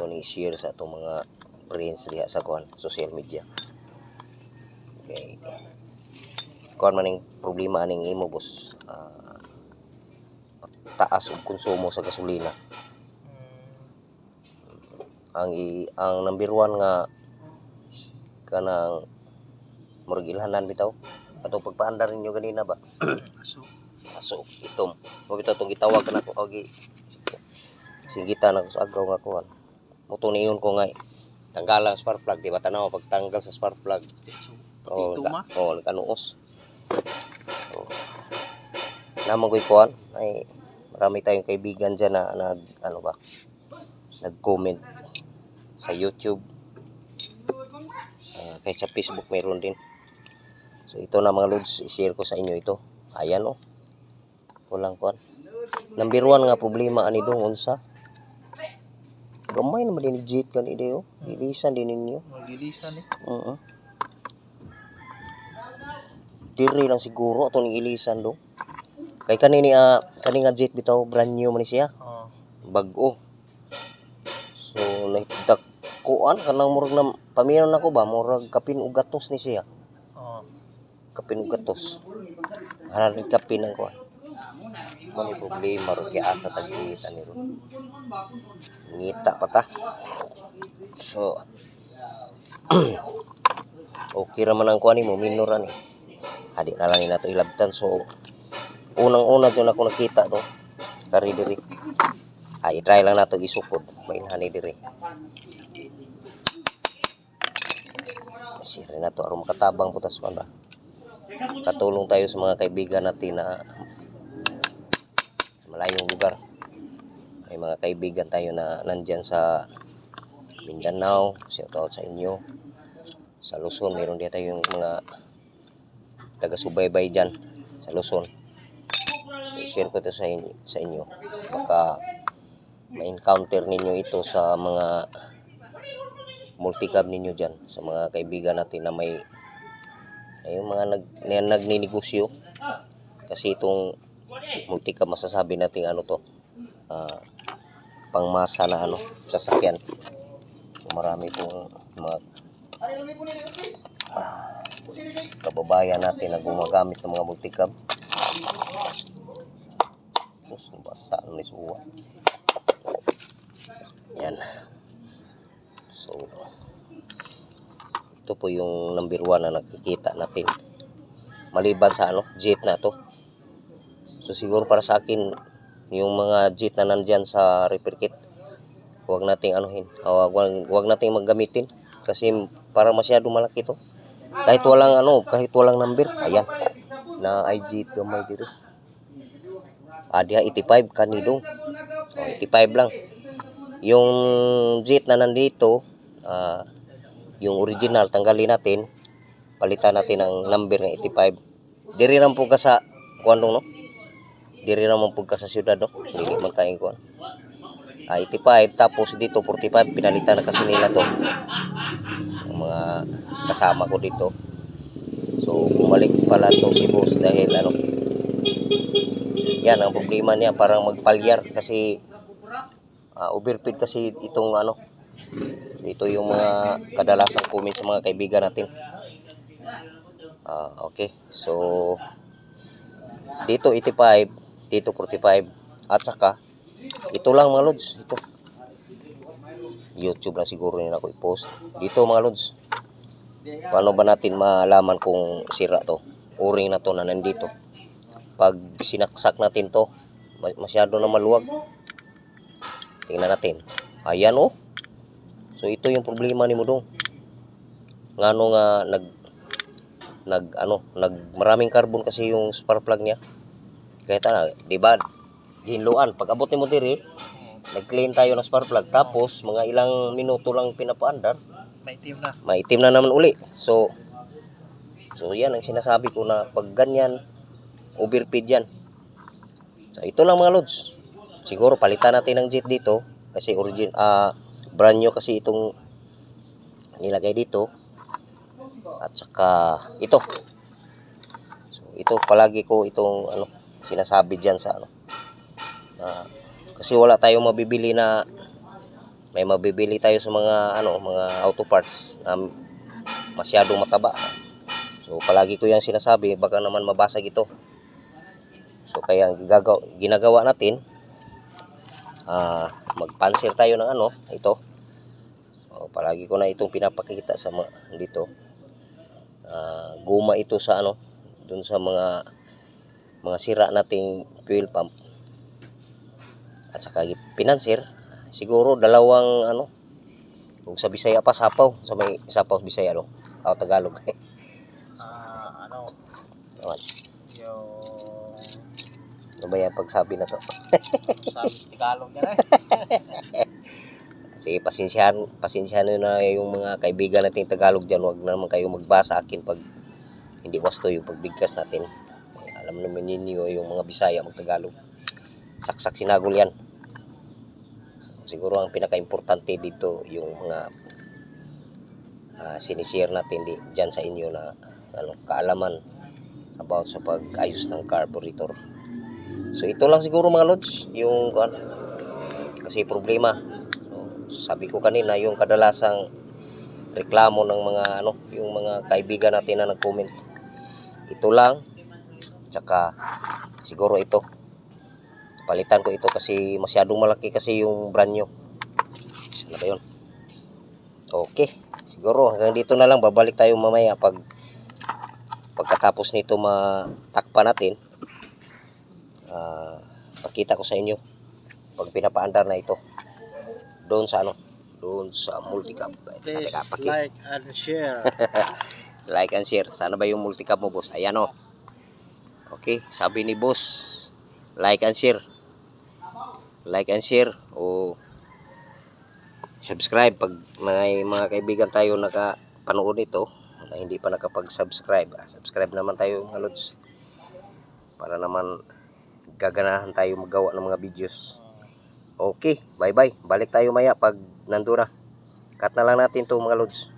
ito ni share sa itong mga friends diha sa kuan social media. Okay. Kuan man ning problema aning imo boss. Ah, taas og konsumo sa gasolina. Ang i, ang number one nga kanang murag ilhanan bitaw. Ato pagpaandar ninyo ganina ba? Aso. aso itom. Mo bitaw tong gitawag kana ko agi singgitan ako sa agaw nga kuan mo tuniyon ko nga tanggalang spark plug di ba? Tanaw pag tanggal sa spark plug. Oh tuma. oh nakanuos so naman ko'y kuan ay marami tayong kaibigan dyan na, na ano ba? Nag-comment sa YouTube. Ah, kahit sa Facebook meron din. So ito na mga lods i-share ko sa inyo ito. Ayan oh. Walang kuan number one nga problema ani dong unsa gamay naman din jet kan ide oh ilisan din ninyo Magilisan eh. Oo. Diri lang siguro atong ilisan do. Kay kanini ah kani nga jet bitaw brand new man siya, Oh. bag-o. So nahidak kuan kanang murag na paminaw nako ba murag kapin ug gatos ni siya. Oh. Kapin ug gatos. Hanan ni kapin ang kuan. Mo ni problema ro kay asa tagita ni ro. Ngita pa ta. So okay ra man ang kuan mo minor ani. Adi na lang nato ilabtan so unang-una dyan ako nakita no kari diri. Ay try lang nato isukod mainhani diri. Sire na to aron makatabang putas man ba. Katulong tayo sa mga kaibigan natin na malayong lugar. May mga kaibigan tayo na nandyan sa Mindanao, shout out sa inyo. Sa Luzon, meron din tayong mga taga-subaybay dyan sa Luzon. So, share ko ito sa inyo, sa inyo. Baka ma-encounter ninyo ito sa mga multicab ninyo dyan. Sa mga kaibigan natin na may ay mga nag, na, nagninegosyo. Kasi itong multicab masasabi natin ano to. ah, pangmasa na ano, sasakyan. Marami pong mga kababayan natin na gumagamit ng mga multicab. Sus, basa ni suwa. Yan. So, ito po yung number one na nakikita natin. Maliban sa ano, jet na to. So, siguro para sa akin, yung mga jet na nandyan sa repair kit, huwag nating anuhin. Ah, Huwag, huwag, nating maggamitin. Kasi para masyado malaki to. Kahit walang ano, kahit walang number, ayan. Na IG gamay dito. Ah, diha 85 kanidong. Oh, 85 lang. Yung jet na nandito, ah, yung original tanggalin natin. Palitan natin ang number ng 85. Diri lang po ka sa kuan no? Diri naman po ka sa syudad no. Dili man kain kuan. Ah, 85 tapos dito 45 pinalitan na kasi nila to. Ang mga kasama ko dito. So, bumalik pala to si boss dahil ano, yan ang problema niya parang magpalyar kasi ah, overfeed kasi itong ano ito yung mga kadalasang comment sa mga kaibigan natin Ah, okay so dito 85 dito 45 at saka ito lang mga lods. Ito. Youtube lang siguro nila ako i-post. Dito mga lods. Paano ba natin malaman kung sira to? Uring na to na nandito. Pag sinaksak natin to ma- masyado na maluwag. Tingnan natin. Ayan oh. So ito yung problema ni Mudong. Ngano nga nag nag ano nag maraming carbon kasi yung spark plug niya kaya tana di ba hinluan pag abot ni mo diri nag-clean tayo ng spark plug tapos mga ilang minuto lang pinapaandar Maitim na. maitim na naman uli. So, so yan ang sinasabi ko na pag ganyan, overfeed yan. So, ito lang mga lods. Siguro palitan natin ng jet dito kasi origin, ah, brand new kasi itong nilagay dito. At saka ito. So, ito palagi ko itong ano, sinasabi diyan sa ano. na kasi wala tayong mabibili na may mabibili tayo sa mga ano, mga auto parts na masyadong mataba. So palagi ko yung sinasabi, baka naman mabasag ito. So kaya gagaw, ginagawa natin, ah magpansir tayo ng ano, ito. So, palagi ko na itong pinapakita sa mga dito. Ah, guma ito sa ano, dun sa mga mga sira nating fuel pump. At saka pinansir, siguro dalawang ano, kung sa Bisaya pa sapaw, sa may sapaw Bisaya no, o Tagalog. Ah, ano, Naman. yung Ano ba yan pagsabi na to? sabi Tagalog eh. Sige, pasensyahan, pasensyahan nyo na yung mga kaibigan natin Tagalog dyan. Huwag na naman kayo magbasa akin pag hindi wasto yung pagbigkas natin. Alam naman ninyo yung mga Bisaya mag Tagalog. Saksak sinagol yan. Siguro ang pinaka-importante dito yung mga uh, sinishare natin di, dyan sa inyo na ano, kaalaman about sa pag-ayos ng carburetor. So ito lang siguro mga lods, yung kuwan, kasi problema. So, sabi ko kanina yung kadalasang reklamo ng mga ano, yung mga kaibigan natin na nag-comment. Ito lang. Tsaka siguro ito. Palitan ko ito kasi masyadong malaki kasi yung brand new. Sana ba yun? Okay. Siguro hanggang dito na lang babalik tayo mamaya pag pagkatapos nito matakpan natin. Ah, pakita ko sa inyo pag pinapaandar na ito doon sa ano doon sa multicab Please like and share. like and share sana ba yung multicab mo boss ayan o okay sabi ni boss like and share like and share o subscribe pag may mga kaibigan tayo nakapanood nito na hindi pa nakapag-subscribe ah, subscribe naman tayo mga lods para naman gaganahan tayo magawa ng mga videos Okay, bye-bye. Balik tayo maya pag nandun na. Cut na lang natin to mga lods.